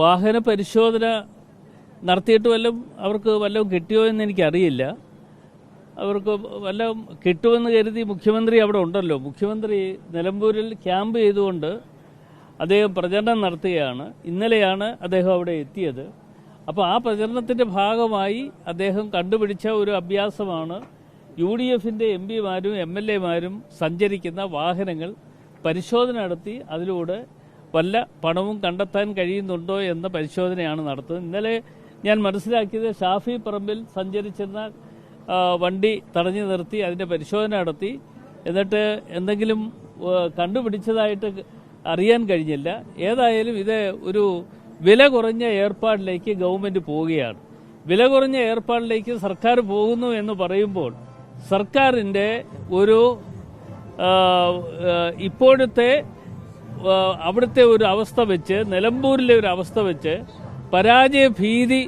വാഹന പരിശോധന നടത്തിയിട്ട് വല്ലതും അവർക്ക് വല്ലതും കിട്ടിയോ എന്ന് എനിക്കറിയില്ല. അവർക്ക് വല്ലതും കിട്ടുമെന്ന് കരുതി മുഖ്യമന്ത്രി അവിടെ ഉണ്ടല്ലോ. മുഖ്യമന്ത്രി നിലമ്പൂരിൽ ക്യാമ്പ് ചെയ്തുകൊണ്ട് അദ്ദേഹം പ്രചരണം നടത്തുകയാണ്. ഇന്നലെയാണ് അദ്ദേഹം അവിടെ എത്തിയത്. അപ്പോൾ ആ പ്രചരണത്തിന്റെ ഭാഗമായി അദ്ദേഹം കണ്ടുപിടിച്ച ഒരു അഭ്യാസമാണ് യു ഡി എഫിന്റെ എം പിമാരും എം എൽ എമാരും സഞ്ചരിക്കുന്ന വാഹനങ്ങൾ പരിശോധന നടത്തി അതിലൂടെ വല്ല പണവും കണ്ടെത്താൻ കഴിയുന്നുണ്ടോ എന്ന പരിശോധനയാണ് നടത്തുന്നത്. ഇന്നലെ ഞാൻ മനസ്സിലാക്കിയത് ഷാഫി പറമ്പിൽ സഞ്ചരിച്ചിരുന്ന വണ്ടി തടഞ്ഞു നിർത്തി അതിന്റെ പരിശോധന നടത്തി. എന്നിട്ട് എന്തെങ്കിലും കണ്ടുപിടിച്ചതായിട്ട് അറിയാൻ കഴിഞ്ഞില്ല. ഏതായാലും ഇത് ഒരു വില കുറഞ്ഞ ഏർപ്പാടിലേക്ക് ഗവൺമെന്റ് പോവുകയാണ്. വില കുറഞ്ഞ ഏർപ്പാടിലേക്ക് സർക്കാർ പോകുന്നു എന്ന് പറയുമ്പോൾ സർക്കാരിന്റെ ഒരു ഇപ്പോഴത്തെ അവിടുത്തെ ഒരു അവസ്ഥ വെച്ച് നിലമ്പൂരിലെ ഒരു അവസ്ഥ വെച്ച് പരാജയ ഭീതി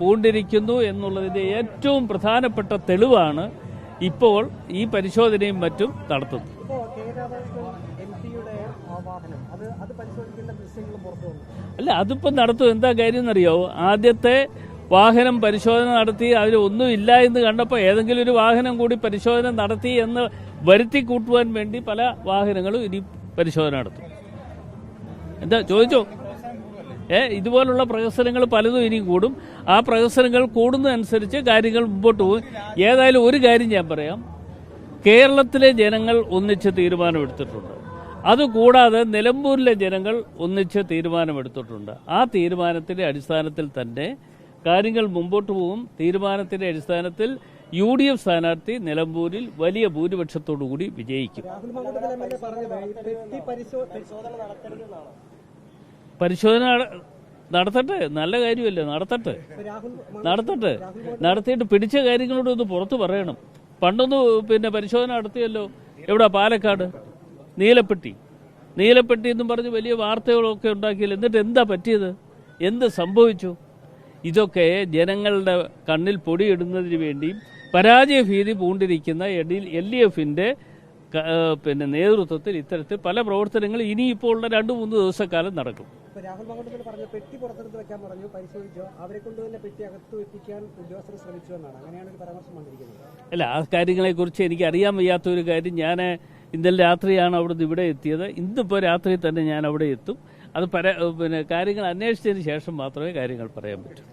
പൂണ്ടിരിക്കുന്നു എന്നുള്ളതിന്റെ ഏറ്റവും പ്രധാനപ്പെട്ട തെളിവാണ് ഇപ്പോൾ ഈ പരിശോധനയും മറ്റും നടത്തുന്നത്. അല്ല അതിപ്പോൾ നടത്തും. എന്താ കാര്യം എന്നറിയോ ആദ്യത്തെ വാഹനം പരിശോധന നടത്തി അതിൽ ഒന്നും ഇല്ല എന്ന് കണ്ടപ്പോൾ ഏതെങ്കിലും ഒരു വാഹനം കൂടി പരിശോധന നടത്തി എന്ന് വരുത്തി കൂട്ടുവാൻ വേണ്ടി പല വാഹനങ്ങളും ഇനി പരിശോധന നടത്തും. എന്താ ചോദിച്ചോ? ഏ ഇതുപോലുള്ള പ്രഹസനങ്ങൾ പലതും ഇനി കൂടും. ആ പ്രഹസനങ്ങൾ കൂടുന്നതനുസരിച്ച് കാര്യങ്ങൾ മുമ്പോട്ട് പോകും. ഏതായാലും ഒരു കാര്യം ഞാൻ പറയാം. കേരളത്തിലെ ജനങ്ങൾ ഒന്നിച്ച് തീരുമാനമെടുത്തിട്ടുണ്ട്. അതുകൂടാതെ നിലമ്പൂരിലെ ജനങ്ങൾ ഒന്നിച്ച് തീരുമാനമെടുത്തിട്ടുണ്ട്. ആ തീരുമാനത്തിന്റെ അടിസ്ഥാനത്തിൽ തന്നെ കാര്യങ്ങൾ മുമ്പോട്ട് പോകും. തീരുമാനത്തിന്റെ അടിസ്ഥാനത്തിൽ യു ഡി എഫ് സ്ഥാനാർത്ഥി നിലമ്പൂരിൽ വലിയ ഭൂരിപക്ഷത്തോടുകൂടി വിജയിക്കും. പരിശോധന നടത്തട്ടെ? നല്ല കാര്യമല്ലേ? നടത്തട്ടെ. നടത്തട്ടെ. നടത്തിയിട്ട് പിടിച്ച കാര്യങ്ങളോട് ഒന്ന് പുറത്ത് പറയണം. പണ്ടൊന്ന് പിന്നെ പരിശോധന നടത്തിയല്ലോ. എവിടെ? പാലക്കാട്. നീലപ്പെട്ടി. നീലപ്പെട്ടി എന്നും പറഞ്ഞ് വലിയ വാർത്തകളൊക്കെ ഉണ്ടാക്കിയല്ലോ. എന്നിട്ട് എന്താ പറ്റിയത്? എന്ത് സംഭവിച്ചു? ഇതൊക്കെ ജനങ്ങളുടെ കണ്ണിൽ പൊടിയിടുന്നതിന് വേണ്ടി പരാജയ ഭീതി പൂണ്ടിരിക്കുന്ന എൽ ഡി എഫിന്റെ പിന്നെ നേതൃത്വത്തിൽ ഇത്തരത്തിൽ പല പ്രവർത്തനങ്ങൾ ഇനിയിപ്പോൾ ഉള്ള രണ്ടു മൂന്ന് ദിവസക്കാലം നടക്കും. രാഹുൽ പറഞ്ഞു പെട്ടി പുറത്തെടുത്ത് വെക്കാൻ പറഞ്ഞു പരിശോധിച്ചോ അവരെ കൊണ്ട് തന്നെ പെട്ടി അകത്ത് എത്തിക്കാൻ ഉദ്യോഗസ്ഥർ ശ്രമിച്ചു എന്നാണ്. അങ്ങനെയാണ് ഒരു പരാമർശം വന്നിരിക്കുന്നത്. അല്ല ആ കാര്യങ്ങളെ കുറിച്ച് എനിക്ക് അറിയാൻ വയ്യാത്ത ഒരു കാര്യം ഞാൻ ഇന്നലെ രാത്രിയാണ് അവിടുന്ന് ഇവിടെ എത്തിയത്. ഇന്നിപ്പോൾ രാത്രി തന്നെ ഞാൻ അവിടെ എത്തും. അത് പര പിന്നെ കാര്യങ്ങൾ അന്വേഷിച്ചതിന് ശേഷം മാത്രമേ കാര്യങ്ങൾ പറയാൻ പറ്റൂ.